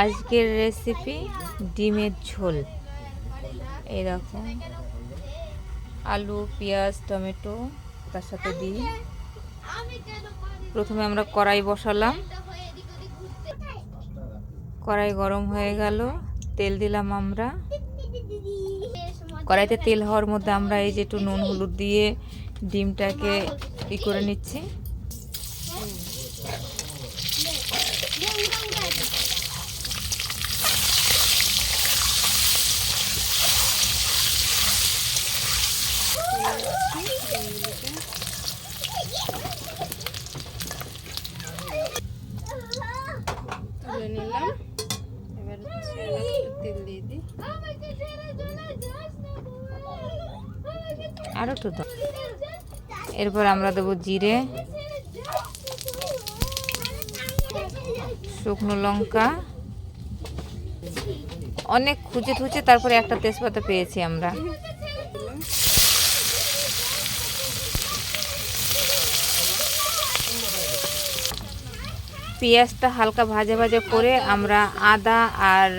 আজকের রেসিপি ডিমের ঝোল। এরকম আলু, পেঁয়াজ, টমেটো, তার সাথে দিই প্রথমে আমরা কড়াই বসালাম। কড়াই গরম হয়ে গেল। তেল দিলাম আমরা। কড়াইতে তেল হওয়ার মধ্যে আমরা এই যে একটু নুন, হলুদ দিয়ে ডিমটাকে ই করে নিচ্ছি তুলে নিলাম এবার হচ্ছে একটু তেল দিয়ে দিই আরও একটু দাও। এরপর আমরা দেবো জিরে, শুকনো লঙ্কা। অনেক খুঁজে খুঁজে তারপরে একটা তেজপাতা পেয়েছি আমরা। পেঁয়াজটা হালকা ভাজা ভাজা করে আমরা আদা আর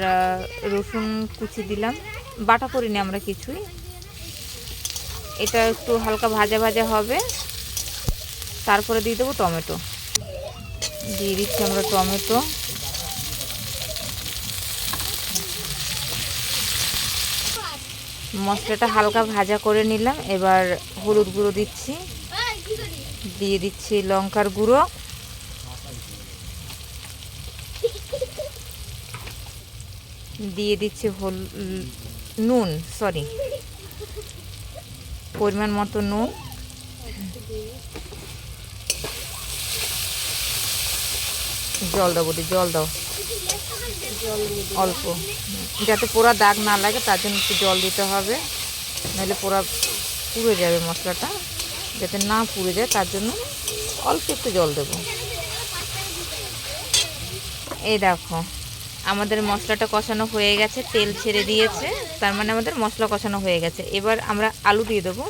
রসুন কুচি দিলাম। বাটা করিনি আমরা কিছুই। এটা একটু হালকা ভাজা ভাজা হবে। তারপরে দিয়ে দেবো টমেটো। দিয়ে দিচ্ছি আমরা টমেটো। মশলাটা হালকা ভাজা করে নিলাম। এবার হলুদ গুঁড়ো দিচ্ছি। দিয়ে দিচ্ছি লঙ্কার গুঁড়ো। দিয়ে দিচ্ছি হল নুন সরি পরিমাণ মতো নুন। জল দাও বলি জল দাও। অল্প। যাতে পোড়া দাগ না লাগে, তার জন্য একটু জল দিতে হবে। নাহলে পোড়া পুড়ে যাবে মশলাটা। যাতে না পুড়ে যায়, তার জন্য অল্প একটু জল দেবো। এই দেখো। আমাদের মশলাটা কষানো হয়ে গেছে, তেল ছেড়ে দিয়েছে, তার মানে আমাদের মশলা কষানো হয়ে গেছে। এবার আমরা আলু দিয়ে দেবো।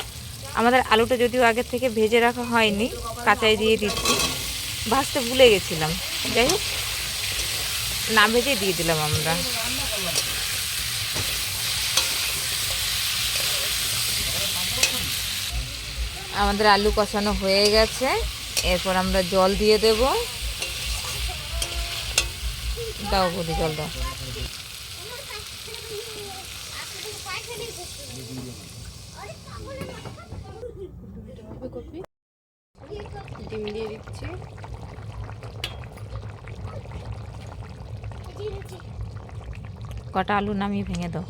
আমাদের আলুটা যদিও আগে থেকে ভেজে রাখা হয়নি, কাঁচাই দিয়ে দিচ্ছি। ভাজতে ভুলে গেছিলাম। যাই হোক, না ভেজে দিয়ে দিলাম আমরা। আমাদের আলু কষানো হয়ে গেছে। এরপর আমরা জল দিয়ে দেব। দাও বলি জল দাও। ডিম দিয়ে দিচ্ছি। কটা আলু নামিয়ে ভেঙে দাও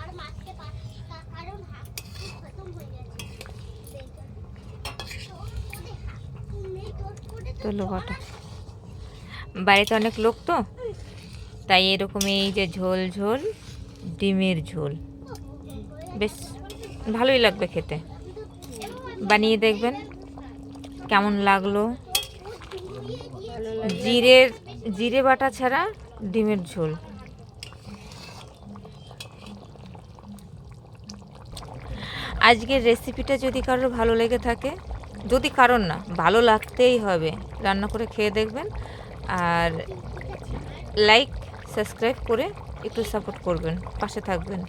আর মাছকে পাতা কারণ হাত খতম হয়ে গেছে তোলো কটা বাড়িতে অনেক লোক তো, তাই এরকম এই যে ঝোল ঝোল, ডিমের ঝোল। বেশ, ভালোই লাগবে খেতে। বানিয়ে দেখবেন কেমন লাগল। জিরের, জিরে বাটা ছাড়া ডিমের ঝোল। আজকের রেসিপিটা যদি কারোর ভালো লেগে থাকে যদি কারণ না, ভালো লাগতেই হবে। রান্না করে খেয়ে দেখবেন। আর লাইক সাবস্ক্রাইব করে একটু সাপোর্ট করবেন। পাশে থাকবেন।